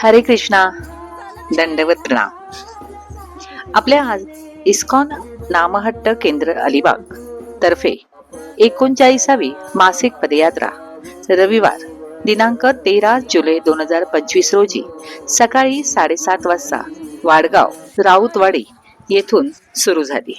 हरे कृष्णा दंडवत प्रणाम आपल्या आज इस्कॉन नामहट्ट केंद्र अलिबाग तर्फे एकोणचाळीसावी मासिक पदयात्रा. रविवार दिनांक तेरा जुलै दोन हजार पंचवीस रोजी सकाळी साडेसात वाजता वाडगाव राऊतवाडी येथून सुरू झाली.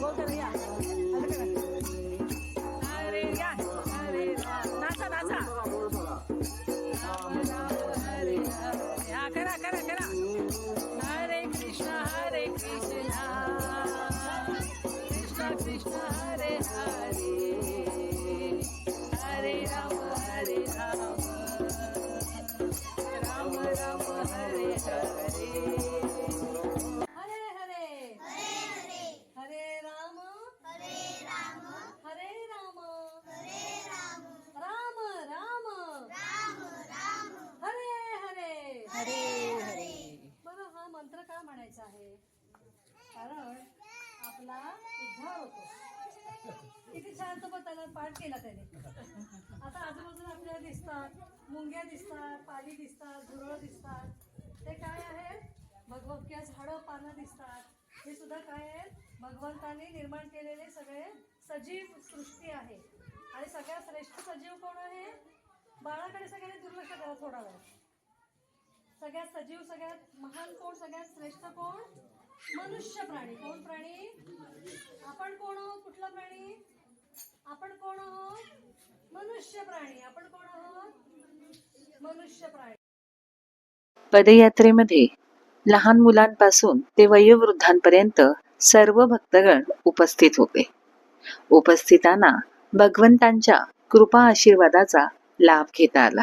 करा का म्हणायचं आहे? कारण आपला उद्धार होतो. किती छान तो त्याला पाठ केला त्याने. आता आजूबाजूला आपल्याला दिसतात मुंग्या दिसतात पाली दिसतात झुरळ दिसतात. ते काय आहे भगवक्या झाडं पानं दिसतात. हे सुद्धा काय आहे भगवंताने निर्माण केलेले सगळे सजीव सृष्टी आहे. आणि सगळ्यात श्रेष्ठ सजीव कोण आहे? बाळाकडे सगळ्यांनी दुर्लक्ष करा थोडा वेळ. सगळ्यात सजीव सगळ्यात महान कोण सगळ्यात श्रेष्ठ कोण? मनुष्य प्राणी. कोण प्राणी? आपण कोण आहोत? कुठला प्राणी? आपण कोण आहोत? मनुष्य प्राणी. आपण कोण आहोत? मनुष्य प्राणी. पदयात्रेमध्ये लहान मुलांपासून ते वयोवृद्धांपर्यंत सर्व भक्तगण उपस्थित होते. उपस्थितांना भगवंतांच्या कृपा आशीर्वादाचा लाभ घेता आला.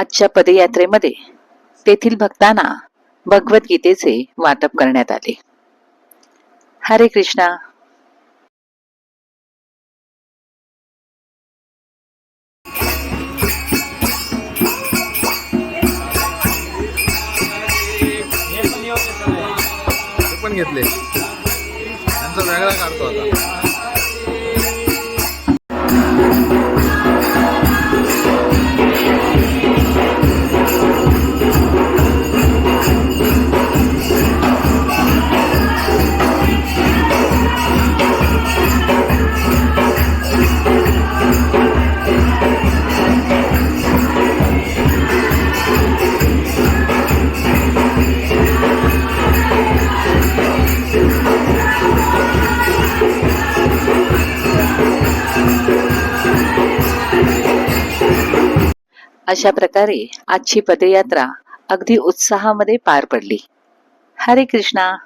आजच्या पदयात्रेमध्ये तेथील भक्तांना भगवद्गीतेचे वाटप करण्यात आले. हरे कृष्णा. घेतले. त्यांचा वेगळा काढतो आता. अशा प्रकारे आजची पदयात्रा अगदी उत्साहामध्ये पार पडली. हरे कृष्णा.